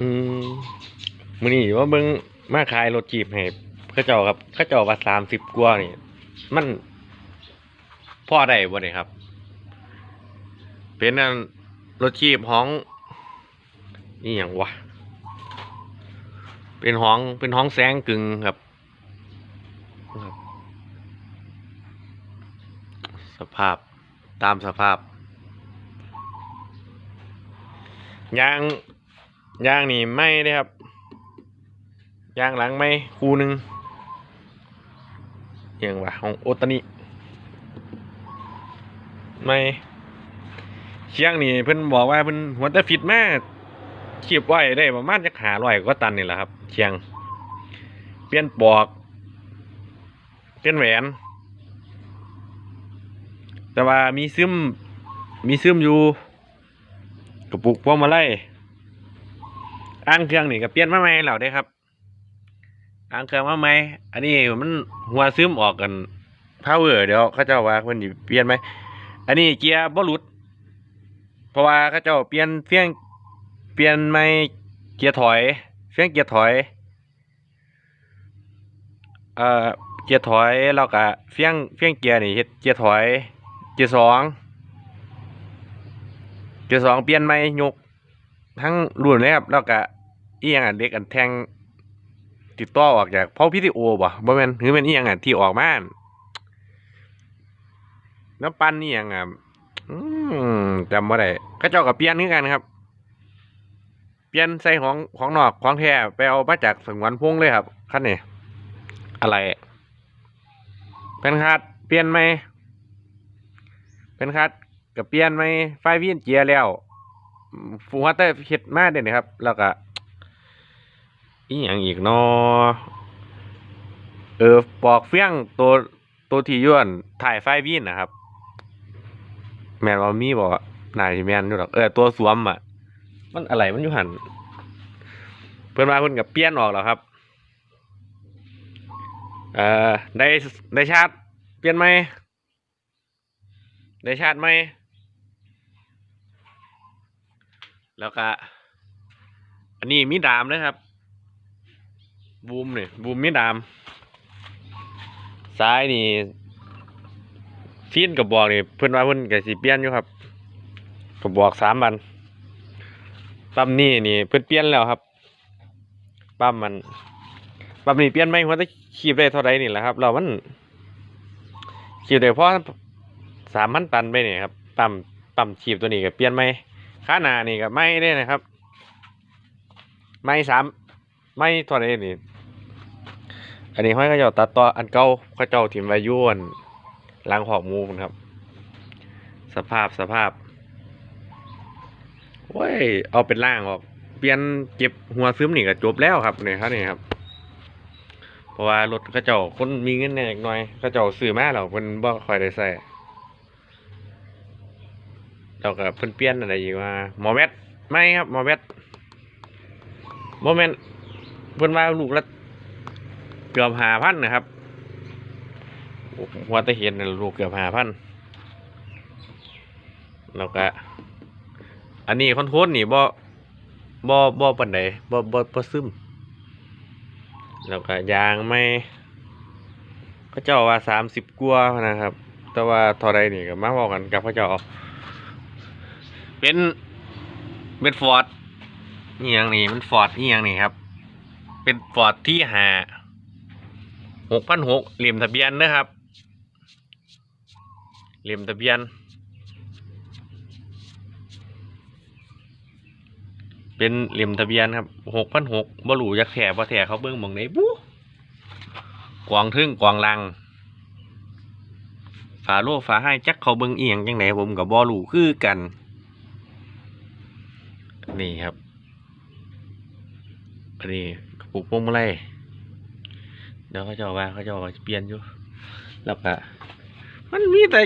อืมมื้อนี้ว่าเบิ่งมาขายรถจีบให้เขาเจ้าครับเขาเจ้าว่าสามสิบกว่านี่ มันพ่อได้บ่เนี่ยครับ เป็นอันรถจีบห้อง นี่หยังวะ เป็นห้องเป็นห้องแสงกึ่งครับครับสภาพตามสภาพยาง ยางนี่ไม่เลยครับยางหลังไม่คู่หนึ่งอย่างวะของโอตานิไม่เชียงนี่เพิ่นบอกว่าเพิ่นหัวแต่ฟิตมากขีบไว้ได้ประมาณจะหาร้อยกว่าตันนี่แหละครับ เชียง เปลี่ยนปอก เปลี่ยนแหวน แต่ว่ามีซึมมีซึมอยู่กระปุกพวงมาลัย อ่างเครื่องนี่ก็เปลี่ยนมาใหม่แล้วได้ครับอ่างเครื่องมาใหม่อันนี้มันหัวซึมออกกันพาวเวอร์เดี๋ยวเขาเจ้าว่าเพิ่นสิเปลี่ยนไหมอันนี้เกียร์บ่หลุด เพราะว่าเขาเจ้าเปลี่ยนเฟี้ยงเปลี่ยนใหม่เกียร์ถอยเฟี้ยงเกียร์ถอยเอ่อเกียร์ถอยแล้วก็เฟี้ยงเฟี้ยงเกียร์นี่เฮ็ดเกียร์ถอย เกียร์สองเกียร์สองเปลี่ยนใหม่ยกทั้งรุ่นเลยครับแล้วก็ อีหยังอะเด็กอันแทงติดต่อออกจากเพราะพิธีโอบ่บ่แม่นหรือเป็นอีหยังอะที่ออกมานน้ำปั้นนี่ยังอะอืมจำบ่ได้ก็เจ้าก็เปียนคือกันครับ เปียนใส่ของของนอกของแท้ไปเอามาจากสงวนพุ่งเลยครับคันนี้อะไร เป็นคาดเปลี่ยนไหม เป็นคัดกับเปลี่ยนไหมไฟวินเจียแล้วฟูฮัตเตอร์เฮ็ดมาเด่นครับ แล้วก็ อีหยังอีกนาะเออปอกเฟี้ยงตัวตัวที่ย้วนถ่ายไฟวินนะครับ แมนว่ามีบ่นายแมนอยู่ดอกเออตัวสวมอะ มันอะไรมันอยู่หันเพิ่อนมาเพิ่นกับเปลี่ยนออกแล้วครับเออได้ได้ชาร์จเปลี่ยนไหมได้ชาติไหมแล้วก็อันนี้มีดามนะครับ บูมเนี่ยบูมมีดามซ้ายนี่ฟีนกับบอกนี่เพื่อนว่าเพื่อนกับสีเปลี่ยนอยู่ครับกับบอกสามวันปั๊มนี่นี่เพื่อนเปลี่ยนแล้วครับปั๊มมันปั๊มนี่เปลี่ยนไหมหัวแตะขีบได้เท่าไรนี่แหละครับ เรามันขีบได้เพราะสามพันตันไปนี่ครับปั๊มปั๊มฉีบตัวนี้ก็เปลี่ยนไหมค่าหนานี่ก็ไม่ได้นะครับ ไม่สาม ไม่เท่าไหรนี่ อันนี้ห้อยเขาเจ้าตัดต่ออันเก่าเขาเจ้าถิ่มไว้อยวนล้างหอกมูพุ่นครับ สภาพสภาพโอ้ยเอาเป็นล่างออก เปลี่ยนเก็บหัวซึมนี่ก็จบแล้วครับเนี่ยครับนี่ครับ เพราะว่ารถเขาเจ้าคนมีเงินแน่หน่อยเขาเจ้าซื้อมาแล้วเพิ่นบ่ค่อยได้ใส่เราก็เพิ่นเปลี่ยนอะไรอีกว่าหมอแมทไม่ครับหมอแมทโมเมน เพิ่นว่าลูกละเกือบหาพันนะครับหัวตะเห็นนะลูกเกือบหาพันแล้วก็อันนี้คอนโทรลนี่บ่บ่บ่ปานใดบ่บ่บ่ซึม แล้วก็ยางไม่เขาเจ้าว่าสามสิบกัวนะครับ แต่ว่าท่าใดนี่ก็มาบอกกันกับเขาเจ้าเป็นเป็นฟอร์ดนี่ยังนี่มันฟอร์ดนี่ยังนี่ครับ เป็นฟอร์ดที่หาหกพันหกเหลี่ยมทะเบียนนะครับ เหลี่ยมทะเบียน เป็นเหลี่ยมทะเบียนครับหกพันหกบ่หลูจักแถบ่แถเขาเบิ้งมองไหนบู๊กวางทึ่งกวางลังฝาโลฝาให้จักเขาเบิ้งเอียงจังไหนผมกับบ่หลูคือกัน นี่ครับ อันนี้กระปุกพวงมาลัยเดี๋ยวเขาจะเอาว่าเขาจะเอาเปลี่ยนอยู่แล้วก็มันมีแต่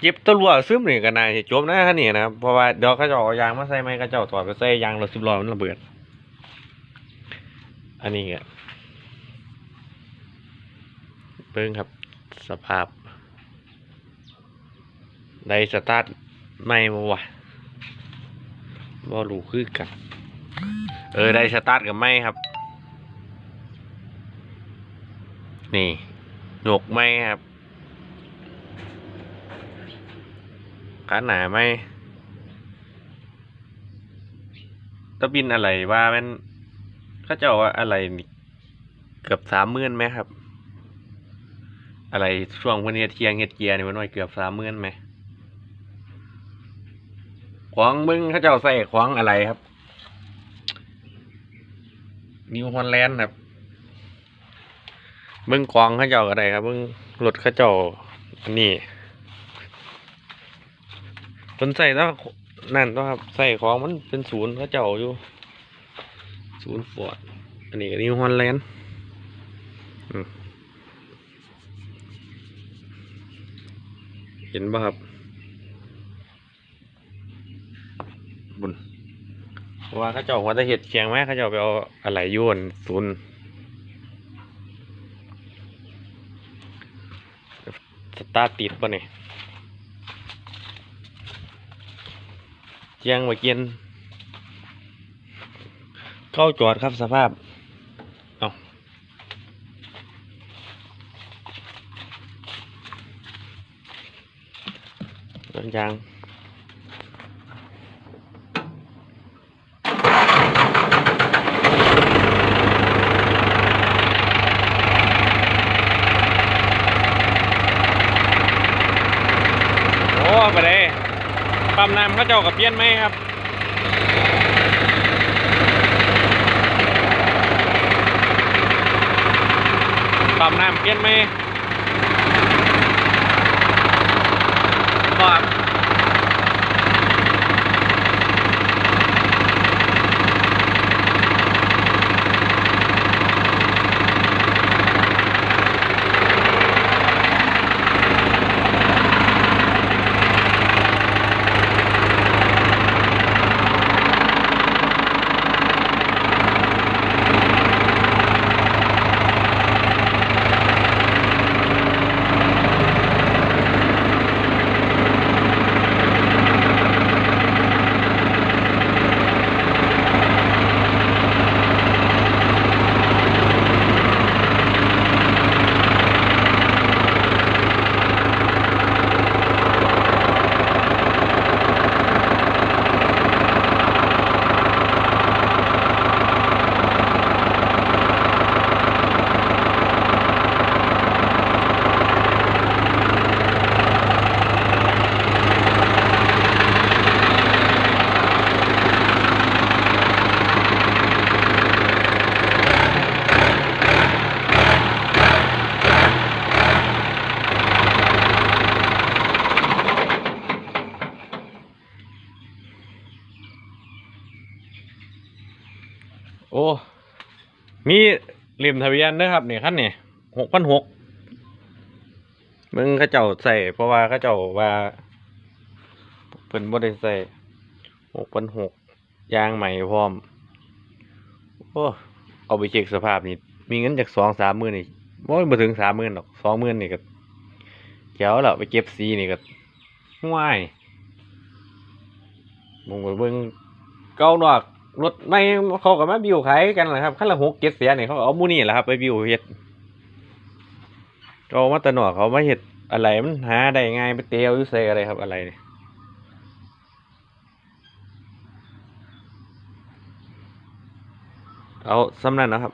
เก็บตะลัวซึมหนี่งกันนายจบนะคันนี้นะครับเพราะว่าเดี๋ยวเขาจะเอายางมาใส่ไหมเขาจะเอถอดไปใส่ยางรถสิบล้อมันระเบิด อันนี้ก็เบิ่งครับสภาพได้สตาร์ทไม่มาวะบ่รู้คือกัน เออ ได้สตาร์ทกับไม่ครับ นี่หนวกไม่ครับขาหนาไม่ตะบินอะไรว่ามันเขาเจะว่าอะไรเกือบสามหมื่นไหมครับ อะไรช่วงวันนี้เทียงเฮ็ดเกียร์นี่มันน้อยเกือบสามหมื่นไหมขวางมึงเขาเจ้าใส่ขวางอะไรครับ นิวฮอลแลนด์ครับเบิ้องกองเขาเจ้าอะไรครับเบิ้องรถเขาเจ้าอันนี้สนใส่แล้วนั่นต้องครับใส่ของมันเป็นศูนย์เขาเจ้าอยู่ ศูนย์ฟอร์ดอันนี้ก็นิวฮอลแลนด์เห็นป่ะครับบุญ ว่าเขาเจ้าหัวตะเห็ดเคียงไหมเขาเจ้าไปเอาอะไรโยนศูนสตาร์ติดปะเนี่ยเจียงไว้เกียนเข้าจอดครับสภาพเอาเดินยาง โอ้ไปเลย ปั๊มน้ำเขาเจ้ากับเพี้ยนไหมครับปั๊มน้ำเพี้ยนไหม อ้ มีเหลี่ยมทะเบียนด้วยครับเนี่ยขั้นเนี่ยหกพันหกมึงเขาเจ้าใส่ เพราะว่าเขาเจ้าว่าเพิ่นบ่ได้ใส่หกพันหกยางใหม่พร้อม โอ้ เอาไปเช็คสภาพนี่ มีเงินจากสองสามหมื่นนี่บ่มาถึงสามหมื่นหรอกสองหมื่นนี่ก็เจ๋วแล้วไปเก็บซีนี่ก็ห่วยมึงไปเบิ่งเก้านอก รถไม่เขากับมาบิวขายกันแหละครับขั้นละหกเจ็ดเสนเนี่ยเขาเอามูนี่แหละครับ ไปบิวเฮ็ดเขาเอามาตะหนวกเขามาเห็ดอะไรมันหาได้ง่ายไปเตียวยุเซอะไรครับอะไรเนี่ยเอาสำนันนะครับ